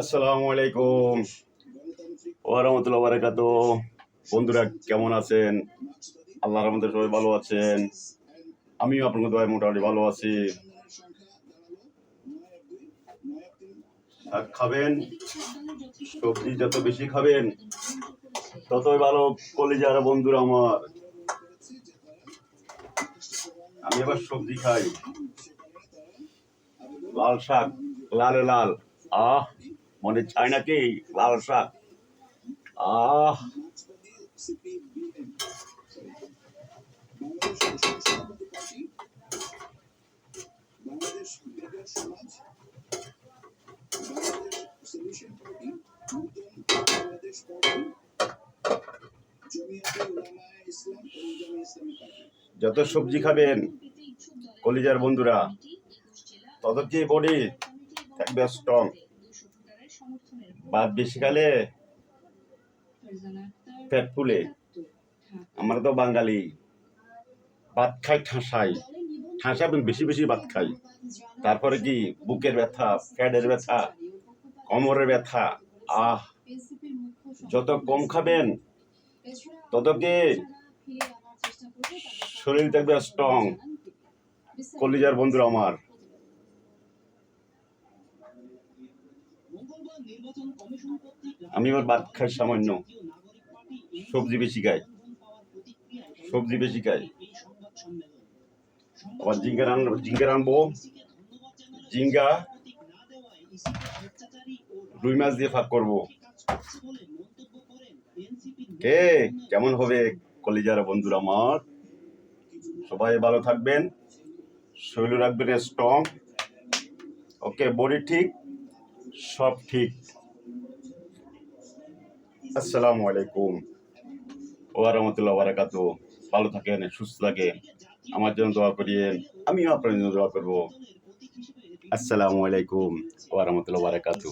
আসসালামু আলাইকুম। ওরহমতুল্লাহ বারাকাত বন্ধুরা, কেমন আছেন? আল্লাহর রহমতে সবাই ভালো আছেন। আমিও আপনাদের দোয়ায় মোটামুটি ভালো আছি। শাক খাবেন? সবজি যত বেশি খাবেন, ততই ভালো কলিজার বন্ধুরা আমার। আমি এবার সবজি খাই। লাল শাক, লালে লাল। আহ! মনে চায় নাকি লাল শাক আহ। যত সবজি খাবেন, কলিজার বন্ধুরা, তত কি বডি থাকবে স্ট্রং ভাত বেশি খালে পেট ফুলে। আমরা তো বাঙালি। ভাত খাই, ঠাসাই। ঠাসা বেশি বেশি ভাত খাই। তারপরে কি? বুকের ব্যথা, ফ্যাটের ব্যথা, কোমরের ব্যথা, আহ! যত কম খাবেন, তত কি শরীর থাকবে স্ট্রং কলিজার বন্ধুরা আমার। আমি এবার ভাত খাই সামান্য। সবজি বেশি খাই সবজি বেশি খাই আবার জিঙ্গা রান জিঙ্গা রানবো। জিঙ্গা রুই মাছ দিয়ে ফাঁক করব। কে কেমন হবে কলেজার বন্ধুরা আমার? সবাই ভালো থাকবেন। শরীর রাখবেন স্ট্রং ওকে বডি ঠিক। সব ঠিক। আসসালামু আলাইকুম। ও রহমতুল্লাহ বারাকাত। ভালো থাকেন, সুস্থ থাকে আমার জন্য দোয়া করিয়েন। আমিও আপনার জন্য দোয়া করব। আসসালামু আলাইকুম ও রহমতুল্লাহ বারাকাতু।